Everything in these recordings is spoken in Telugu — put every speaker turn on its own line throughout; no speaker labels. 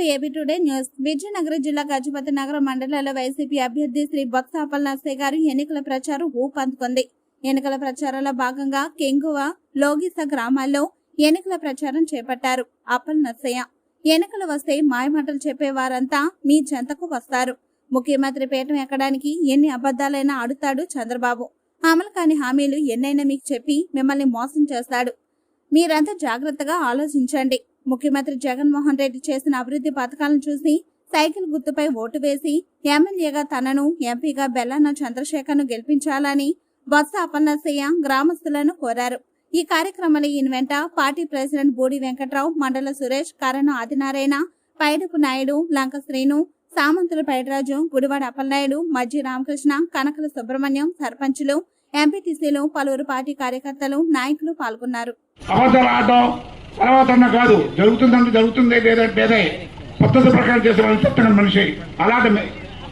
To AB today news. Vizianagaram జిల్లా గజపతి నగర మండలంలో వైసీపీ అభ్యర్థి శ్రీ బొత్స అప్పలనర్సయ్య గారు ఎన్నికల ప్రచారం ఊపందుకుంది. ఎన్నికల ప్రచారంలో భాగంగా కెంగువ లోగిస గ్రామాల్లో ఎన్నికల ప్రచారం చేపట్టారు అప్పల్ నర్సయ్య. ఎన్నికలు వస్తే మాయమాటలు చెప్పే వారంతా మీ చెంతకు వస్తారు. ముఖ్యమంత్రి పీఠం ఎక్కడానికి ఎన్ని అబద్ధాలైనా ఆడుతాడు చంద్రబాబు. అమలు కాని హామీలు ఎన్నైనా మీకు చెప్పి మిమ్మల్ని మోసం చేస్తాడు. మీరంతా జాగ్రత్తగా ఆలోచించండి. ముఖ్యమంత్రి జగన్మోహన్ రెడ్డి చేసిన అభివృద్ధి పథకాలను చూసి సైకిల్ గుర్తుపై ఓటు వేసి ఎమ్మెల్యేగా తనను ఎంపీగా బెల్లన్న చంద్రశేఖర్ను గెలిపించాలని బొత్స అపన్నసయ్య గ్రామస్తులను కోరారు. ఈ కార్యక్రమంలో ఈయన వెంట పార్టీ ప్రెసిడెంట్ బూడి వెంకట్రావు మండల సురేష్ కరణ ఆదినారాయణ పైడపు నాయుడు లంక శ్రీను సామంతుల పైడరాజు గుడివాడ అప్పలనాయుడు మజ్జి రామకృష్ణ కనకల సుబ్రహ్మణ్యం సర్పంచులు ఎంపీటీసీలు పలువురు పార్టీ కార్యకర్తలు నాయకులు పాల్గొన్నారు.
తర్వాత అన్న కాదు జరుగుతుందంటే జరుగుతుంది లేదంటే లేదే. పద్ధతి ప్రకారం చేసే వాళ్ళు చెప్తున్నాడు మనిషి. అలాంటి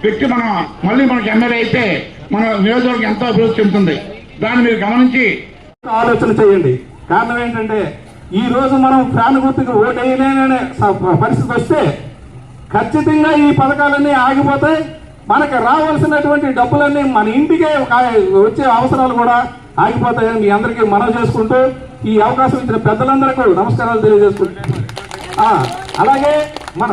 వ్యక్తి మనం మళ్ళీ మనకి ఎమ్మెల్యే అయితే మన నియోజకవర్గం ఎంతో అభివృద్ధి చెందుతుంది. దాన్ని మీరు గమనించి
ఆలోచన చేయండి. కారణం ఏంటంటే ఈ రోజు మనం ఫ్యాన్ గుర్తుకు పరిస్థితి వస్తే ఖచ్చితంగా ఈ పథకాలన్నీ ఆగిపోతాయి. మనకు రావాల్సినటువంటి డబ్బులన్నీ మన ఇంటికే ఒక- వచ్చే అవసరాలు కూడా ఆగిపోతాయని మీ అందరికీ మనవి చేసుకుంటూ ఈ అవకాశం ఇచ్చిన పెద్దలందరికీ నమస్కారాలు తెలియజేసుకుంటా అలాగే మన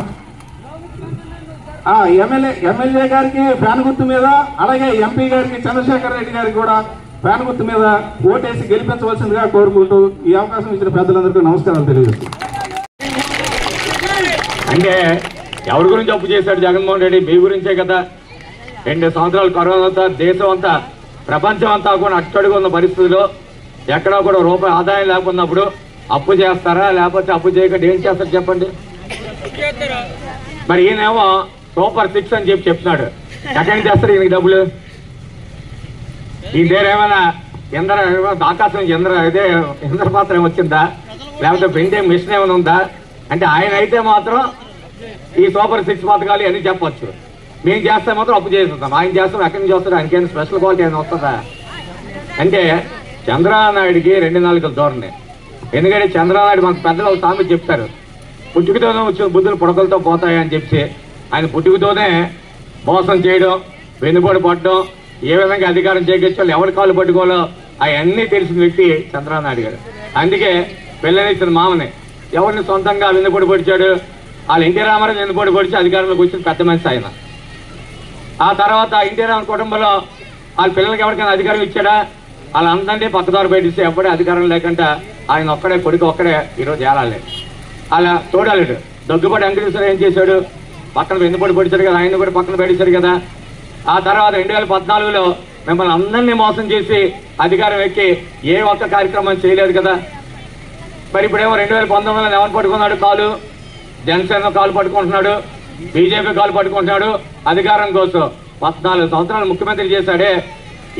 ఎమ్మెల్యే ఎమ్మెల్యే గారికి ఫ్యాన్ గుర్తు మీద అలాగే ఎంపీ గారికి చంద్రశేఖర్ రెడ్డి గారికి కూడా ఫ్యాన్ గుర్తు మీద ఓటేసి గెలిపించవలసిందిగా కోరుకుంటూ ఈ అవకాశం ఇచ్చిన పెద్దలందరికీ నమస్కారాలు తెలియజేస్తున్నాను.
అంటే ఎవరి గురించి అప్పు చేశాడు జగన్మోహన్ రెడ్డి? మీ గురించే కదా. రెండు సంవత్సరాలు కరోనా దేశం అంతా ప్రపంచం అంతా కూడా అట్టడుగు ఉన్న పరిస్థితిలో ఎక్కడా కూడా రూపాయి ఆదాయం లేకున్నప్పుడు అప్పు చేస్తారా? లేకపోతే అప్పు చేయకుండా ఏం చేస్తారు చెప్పండి? మరి ఈయనేమో సూపర్ సిక్స్ అని చెప్పి చెప్తున్నాడు. ఎక్కడి నుంచి చేస్తారు ఈయనకి డబ్బులు? ఈ దగ్గర ఏమైనా ఇంద్ర ఆకాశం నుంచి ఇంద్ర ఇదే ఇంద్ర పాత్ర వచ్చిందా? లేకపోతే పెండే మిషన్ ఏమైనా ఉందా? అంటే ఆయన అయితే మాత్రం ఈ సూపర్ సిక్స్ పథకాలు అని చెప్పచ్చు. మేము చేస్తే మాత్రం అప్పు చేస్తుంటాం ఆయన చేస్తాం ఎక్కడి నుంచి వస్తారు ఆయనకేమైనా స్పెషల్ క్వాలిటీ ఏమైనా వస్తుందా? అంటే చంద్రబాబు రెండు నాలుగు ధోరణి. ఎందుకంటే చంద్రనాయుడు మాకు పెద్దలు ఒక సామెత చెప్తారు. పుట్టుకతోనే వచ్చిన బుద్ధులు పుడకలతో పోతాయని చెప్పి ఆయన పుట్టుకతోనే మోసం చేయడం వెన్నుపోటు పడడం ఏ విధంగా అధికారం చేకూర్చాలో ఎవరి కాళ్ళు పట్టుకోవాలో అవన్నీ తెలిసిన వ్యక్తి చంద్రనాయుడు గారు. అందుకే పిల్లనిచ్చిన మామని ఎవరిని సొంతంగా వెన్నుపోటు పొడిచాడు వాళ్ళ ఎన్టీ రామారావు వెన్నుపోటు పొడిచి అధికారంలోకి వచ్చిన పెద్ద మనిషి ఆయన. ఆ తర్వాత ఎన్టీ కుటుంబంలో వాళ్ళ పిల్లలకి ఎవరికైనా అధికారం ఇచ్చాడా? వాళ్ళందరినీ పక్కదారు పెట్టిస్తే ఎప్పుడే అధికారం లేకుండా ఆయన ఒక్కడే కొడుకు ఒక్కడే ఈరోజు ఏలాలి. అలా చూడాలేడు దగ్గుబడి వెంకటేశ్వర ఏం చేశాడు? పక్కన వెన్నుపడి పొడిచాడు కదా ఆయన కూడా పక్కన పెట్టేశాడు కదా. ఆ తర్వాత రెండు వేల పద్నాలుగులో మిమ్మల్ని అందరినీ మోసం చేసి అధికారం ఎక్కి ఏ ఒక్క కార్యక్రమం చేయలేదు కదా. మరి ఇప్పుడేమో రెండు వేల పంతొమ్మిదిలో ఎవరు పట్టుకున్నాడు కాలు. జనసేన కాలు పట్టుకుంటున్నాడు. బీజేపీ కాలు పట్టుకుంటున్నాడు. అధికారం కోసం పద్నాలుగు సంవత్సరాలు ముఖ్యమంత్రి చేశాడే.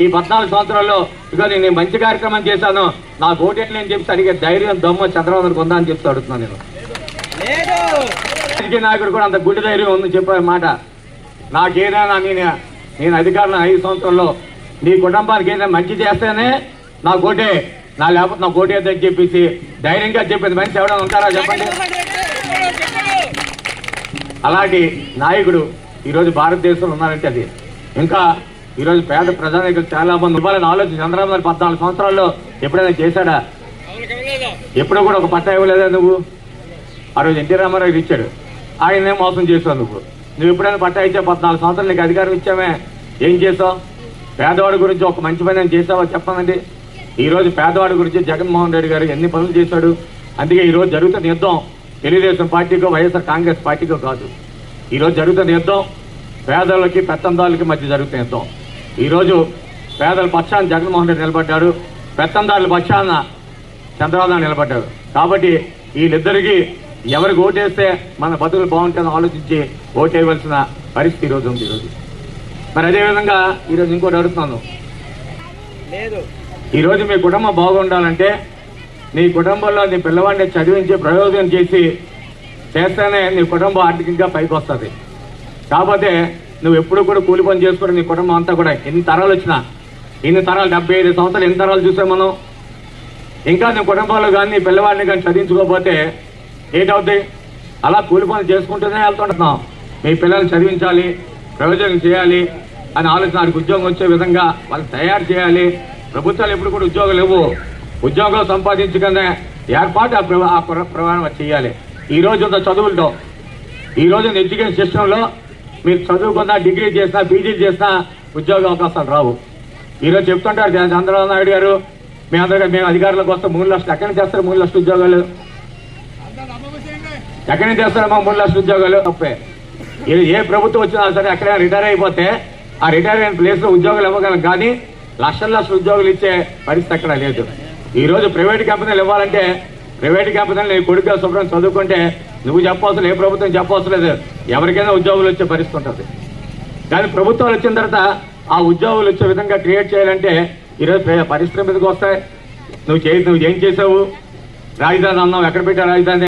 ఈ పద్నాలుగు సంవత్సరాల్లో ఇక నేను మంచి కార్యక్రమం చేశాను. నా ఓటేట్లు అని చెప్పి అడిగే ధైర్యం దమ్మ చంద్రబాబు ఉందా అని చెప్తూ అడుగుతున్నాను నేను. రాజకీయ నాయకుడు కూడా అంత గుడ్డి ధైర్యం ఉంది చెప్పే మాట. నాకేదైనా నేను నేను అధికారంలో ఐదు సంవత్సరాల్లో నీ కుటుంబానికి ఏదైనా మంచి చేస్తేనే నా కోటే నా లేకపోతే నా కోటే అని చెప్పేసి ధైర్యంగా చెప్పేది మంచి ఎవరైనా ఉంటారా చెప్పండి? అలాంటి నాయకుడు ఈరోజు భారతదేశంలో ఉన్నారంటే అది. ఇంకా ఈరోజు పేద ప్రజానాయకులు చాలా మంది ఇవ్వాలని ఆలోచన చంద్రబాబు గారు పద్నాలుగు సంవత్సరాల్లో ఎప్పుడైనా చేశాడా? ఎప్పుడూ కూడా ఒక పట్టా ఇవ్వలేదా నువ్వు? ఆ రోజు ఎన్టీ రామారావు ఇచ్చాడు. ఆయనే మోసం చేశావు నువ్వు. నువ్వు ఎప్పుడైనా పట్టా ఇచ్చా పద్నాలుగు సంవత్సరాలు నీకు అధికారం ఇచ్చామే. ఏం చేసావు? పేదవాడి గురించి ఒక మంచి పని చేసావా? చెప్పనండి ఈరోజు పేదవాడి గురించి జగన్మోహన్ రెడ్డి గారు ఎన్ని పనులు చేశాడు? అందుకే ఈరోజు జరుగుతున్న యుద్ధం తెలుగుదేశం పార్టీకో వైఎస్ఆర్ కాంగ్రెస్ పార్టీకో కాదు. ఈ రోజు జరుగుతున్న యుద్ధం పేదలకి పెత్తందారులకి మధ్య జరుగుతున్న యుద్ధం. ఈరోజు పేదల పక్షాన జగన్మోహన్ రెడ్డి నిలబడ్డాడు పెత్తందారుల పక్షాన చంద్రబాబు నిలబడ్డాడు. కాబట్టి వీళ్ళిద్దరికి ఎవరికి ఓటేస్తే మన బతుకులు బాగుంటుందని ఆలోచించి ఓటేయవలసిన పరిస్థితి ఈరోజు ఉంది ఈరోజు మరి అదేవిధంగా ఈరోజు ఇంకోటి అడుగుతున్నాను. ఈరోజు మీ కుటుంబం బాగుండాలంటే నీ కుటుంబంలో నీ పిల్లవాడిని చదివించి ప్రయోజనం చేసి చేస్తేనే నీ కుటుంబం ఆర్థికంగా పైకి వస్తుంది. కాకపోతే నువ్వు ఎప్పుడు కూడా కూలి పని చేసుకుని నీ కుటుంబం అంతా కూడా ఎన్ని తరాలు వచ్చినా ఎన్ని తరాలు డెబ్బై ఐదు సంవత్సరాలు ఎన్ని తరాలు చూసాం మనం? ఇంకా నీ కుటుంబంలో కానీ నీ పిల్లవాడిని కానీ చదివించుకోకపోతే ఏంటవుద్ది? అలా కూలి పనులు చేసుకుంటూనే వెళ్తుంటున్నాం. మీ పిల్లల్ని చదివించాలి ప్రయోజనం చేయాలి అని ఆలోచన వారికి ఉద్యోగం వచ్చే విధంగా వాళ్ళని తయారు చేయాలి. ప్రభుత్వాలు ఎప్పుడు కూడా ఉద్యోగాలు ఇవ్వు ఉద్యోగం సంపాదించగానే ఏర్పాటు ఆ ప్రమాణం చేయాలి. ఈ రోజు చదువులతో. ఈ రోజు ఎడ్యుకేషన్ సిస్టంలో మీరు చదువుకున్నా డిగ్రీ చేసినా పీజీ చేసినా ఉద్యోగ అవకాశాలు రావు. ఈరోజు చెప్తుంటారు చంద్ర- చంద్రబాబు నాయుడు గారు మీ అందరికీ మేము అధికారులకు వస్తే మూడు లక్షలు ఎక్కడి చేస్తారు మూడు లక్షల ఉద్యోగాలు? ఎక్కడి చేస్తారు మా మూడు లక్షల ఉద్యోగాలు? తప్పే ఇది ఏ ప్రభుత్వం వచ్చినా సరే ఎక్కడైనా రిటైర్ అయిపోతే ఆ రిటైర్ అయిన ప్లేస్లో ఉద్యోగాలు ఇవ్వగలం. కానీ లక్షల లక్షల ఉద్యోగాలు ఇచ్చే పరిస్థితి అక్కడ లేదు. ఈరోజు ప్రైవేట్ కంపెనీలు ఇవ్వాలంటే ప్రైవేట్ కంపెనీలు నీ కొడుకు శుభ్రం చదువుకుంటే నువ్వు చెప్పవసరం ఏ ప్రభుత్వం చెప్పవసరం లేదు. ఎవరికైనా ఉద్యోగులు వచ్చే పరిస్థితి ఉంటుంది. కానీ ప్రభుత్వాలు వచ్చిన తర్వాత ఆ ఉద్యోగులు వచ్చే విధంగా క్రియేట్ చేయాలంటే ఈరోజు పరిశ్రమ మీదకి వస్తాయి. నువ్వు చేయి నువ్వు ఏం చేసావు? రాజధాని అన్నావు ఎక్కడ పెట్టా రాజధాని?